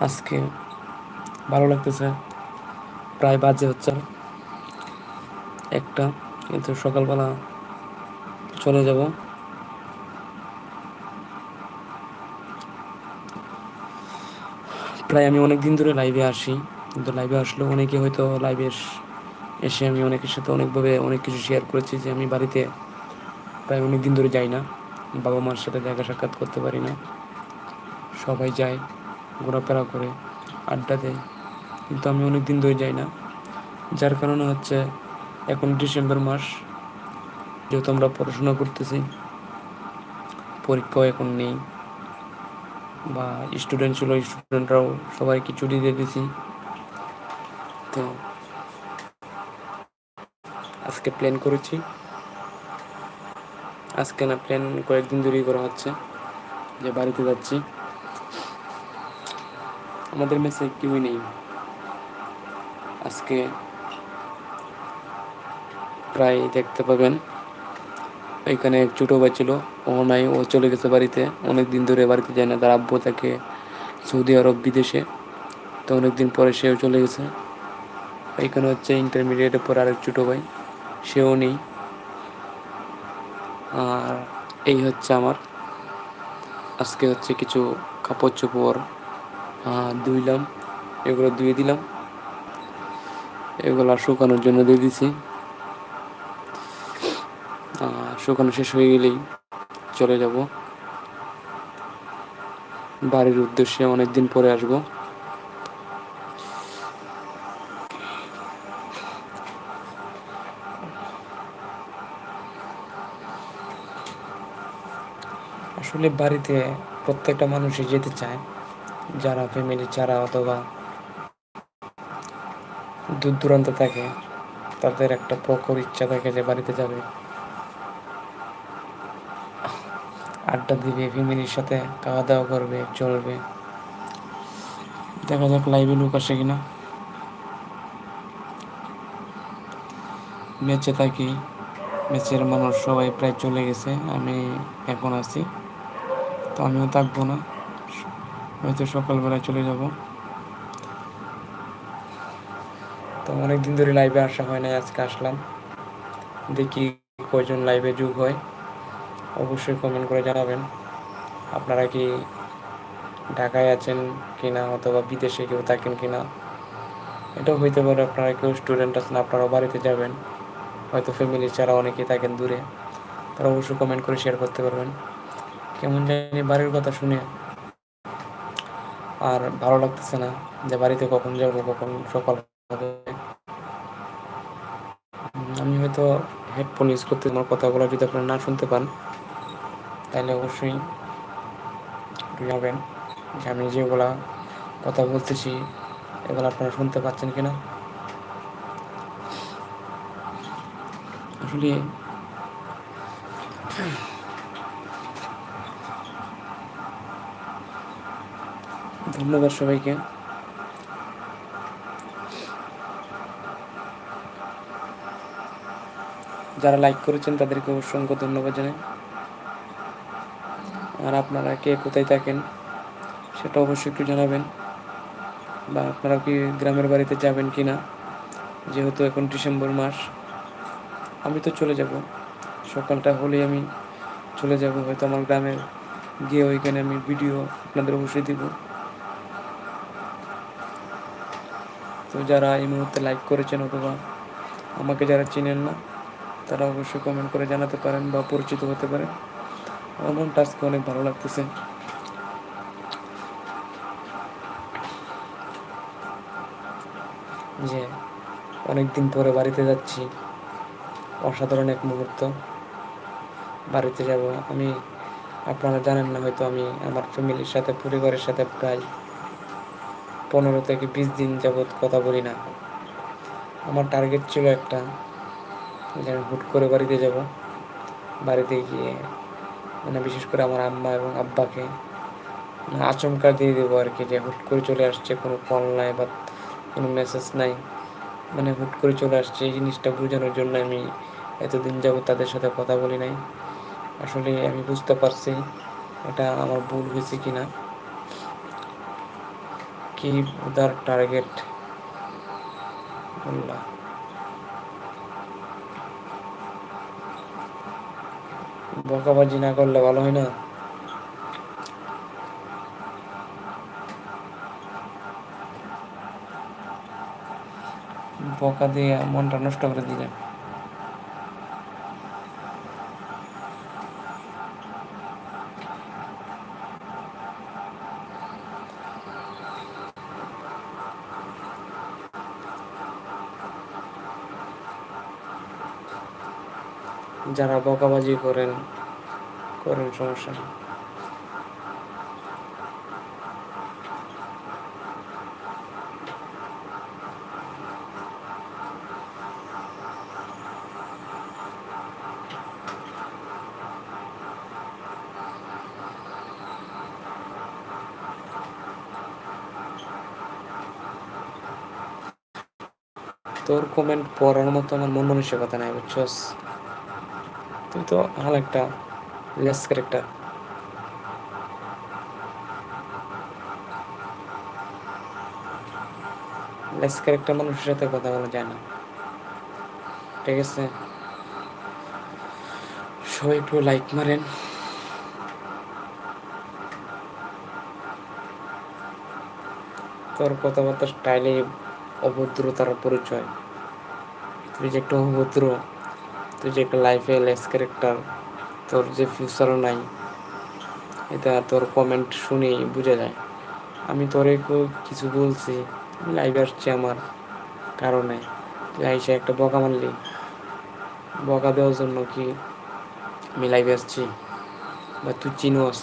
আজকে ভালো লাগতেছে। প্রায় বাজে হচ্ছে। একটা, কিন্তু সকালবেলা চলে যাব। প্রায় আমি অনেক দিন ধরে লাইভে আসি, কিন্তু লাইভে আসলেও অনেকে হয়তো লাইভে এসে আমি অনেকের সাথে অনেকভাবে অনেক কিছু শেয়ার করেছি যে আমি বাড়িতে প্রায় অনেক দিন ধরে যাই না। বাবা মার সাথে দেখা সাক্ষাৎ করতে পারি না। সবাই যায়। ঘোরাফেরা করে, আড্ডা দেয়। কিন্তু আমি অনেক দিন ধরে যাই না। যার কারণে হচ্ছে এখন ডিসেম্বর মাস, যেহেতু আমরা পড়াশোনা করতেছি, পরীক্ষাও এখন নেই, বা স্টুডেন্ট ছিল স্টুডেন্টরাও সবাইকে ছুটি দিয়ে দিছি। তো আজকে প্ল্যান করেছি। আজকে না প্ল্যান কয়েকদিন ধরেই করা হচ্ছে, যে বাড়িতে যাচ্ছি। আমাদের মেসে কেউই নেই। আজকে প্রায় দেখতে পাবেন, এখানে এক ছোটো ভাই ছিল, ও নাই, ও চলে গেছে বাড়িতে। অনেক দিন ধরে বাড়িতে যায় না, তার আব্বু থাকে সৌদি আরব বিদেশে। তো অনেক দিন পরে সেও চলে গেছে। এখানে হচ্ছে ইন্টারমিডিয়েটের পর আরেক ছোটো ভাই, সেও নেই। আর এই হচ্ছে আমার। আজকে হচ্ছে কিছু কাপড় চোপড় ধুইলাম, এগুলো ধুয়ে দিলাম। এগুলো শুকানোর জন্য দিয়ে দিছি। শুকানো শেষ হয়ে গেলেই চলে যাব। বাড়ির উদ্দেশ্যে অনেক দিন পরে আসব। আসলে বাড়িতে প্রত্যেকটা মানুষই যেতে চায়। যারা ফ্যামিলি ছাড়া অথবা দূর দূরান্ত থাকে, তাদের একটা প্রখর ইচ্ছা থাকে যে বাড়িতে যাবে। আড্ডা দিবে, ফ্যামিলির সাথে খাওয়া দাওয়া করবে, চলবে। দেখা যাক লাইভে লোক আসে কিনা। ম্যাচে থাকি ম্যাচের মানুষ সবাই প্রায় চলে গেছে, আমি এখন আছি। তো আমিও থাকব না। হয়তো সকালবেলায় চলে যাব। তো অনেকদিন ধরে লাইভে আসা হয় না আজকে আসলাম। দেখি কয়জন লাইভে যুগ হয়। অবশ্যই কমেন্ট করে জানাবেন। আপনারা কি ঢাকায় আছেন কিনা অথবা বিদেশে কেউ থাকেন কিনা? এটাও হইতে পারে আপনারা কেউ স্টুডেন্ট আছেন, আপনারাও বাড়িতে যাবেন। হয়তো ফ্যামিলি ছাড়া অনেকেই থাকেন দূরে। তারা অবশ্যই কমেন্ট করে শেয়ার করতে পারবেন। কেমন জানি বাড়ির কথা শুনে আর ভালো লাগতেছে না যে বাড়িতে কখন যাব, কখন সকাল হবে। আমি হয়তো হেডফোন ইউজ করতে আমার কথাগুলো যদি আপনারা না শুনতে পান, তাহলে অবশ্যই জানাবেন যে আমি যেগুলা কথা বলতেছি, এগুলো আপনারা শুনতে পাচ্ছেন কিনা। আসলে ধন্যবাদ সবাইকে। যারা লাইক করেছেন, তাদেরকে অসংখ্য ধন্যবাদ জানাই। আর আপনারা কে কোথায় থাকেন, সেটা অবশ্যই একটু জানাবেন। বা আপনারা কি গ্রামের বাড়িতে যাবেন কি না, যেহেতু এখন ডিসেম্বর মাস, আমি তো চলে যাব। সকালটা হলেই আমি চলে যাব, হয়তো আমার গ্রামের গিয়ে ওইখানে আমি ভিডিও আপনাদের অবশ্যই দিব। তো যারা এই মুহূর্তে লাইক করেছেন অথবা আমাকে যারা চিনেন না, তারা অবশ্যই কমেন্ট করে জানাতে পারেন বা পরিচিত হতে পারেন। আমার আজকে অনেক ভালো লাগতেছে। যে অনেক দিন পরে বাড়িতে যাচ্ছি, অসাধারণ এক মুহূর্ত। বাড়িতে যাব, আমি, আপনারা জানেন না হয়তো আমি, আমার ফ্যামিলির সাথে, পরিবারের সাথে প্রায় পনেরো থেকে বিশ দিন যাবৎ কথা বলি না। আমার টার্গেট ছিল একটা, যে আমি হুট করে বাড়িতে যাব। বাড়িতে গিয়ে মানে বিশেষ করে আমার আম্মা এবং আব্বাকে মানে আচমকা দিয়ে দেবো আর কি, যে হুট করে চলে আসছে, কোনো কল নাই বা কোনো মেসেজ নাই। মানে হুট করে চলে আসছে, এই জিনিসটা বোঝানোর জন্য আমি এতদিন যাব তাদের সাথে কথা বলি নাই। আসলে আমি বুঝতে পারছি এটা আমার ভুল হয়েছে কি না কি উদার টার্গেট বললা বকাবাজি না করলে ভালো হয় না? বকা দিয়ে মনটা নষ্ট করে দিলেন। যারা বকাবাজি করেন করেন সমস্যা তোর কমেন্ট পড়ার মতো আমার মন মানসিকতা নাই বুঝছস? তুই তো হাল একটা লেস ক্যারেক্টার লেস ক্যারেক্টার মানুষের সাথে কথা বলা যায় না। ঠিক আছে? সবাই একটু লাইক মারেন। তোর কথাবার্তার স্টাইলে অভদ্রতার পরিচয়। তুই যে একটু অভদ্র। তুই যে একটা লাইফে লেস ক্যারেক্টার তোর যে ফিউচারও নাই, এটা তোর কমেন্ট শুনেই বোঝা যায়। আমি তোরে কিছু বলছি লাইভে আসছি আমার কারণে। তুই আইসে একটা বকা মারলি। বকা দেওয়ার জন্য কি আমি লাইভে আসছি? বা তুই চিনোস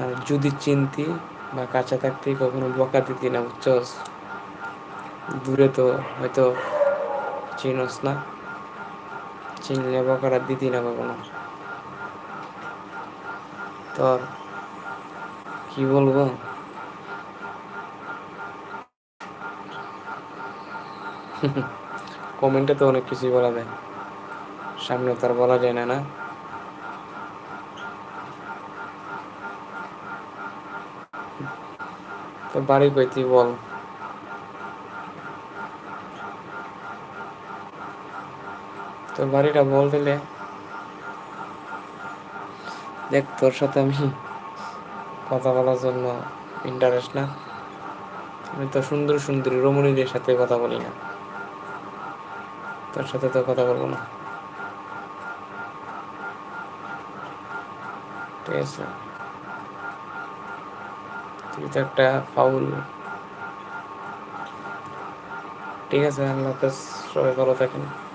আর যদি চিনতি বা কাছে থাকতে কখনো বকা দিতি না, বুঝছস? দূরে তো হয়তো চিনস না। চিনলে বকাটা দিদি না কখনো। তোর কি বলব? কমেন্টে তো অনেক কিছুই বলা যায়। সামনে তো আর বলা যায় না না? তো বাড়ি কই তুই বল। তোর বাড়িটা বল দিলে। দেখ, তোর সাথে আমি কথা বলার জন্য ইন্টারেস্ট না। আমি তো সুন্দর সুন্দরী রমণীদের সাথে কথা বলি না। তোর সাথে তো কথা বলব না। ঠিক আছে। তুই তো একটা ফাউল। ঠিক আছে, আল্লাহ সবাই ভালো থাকেন।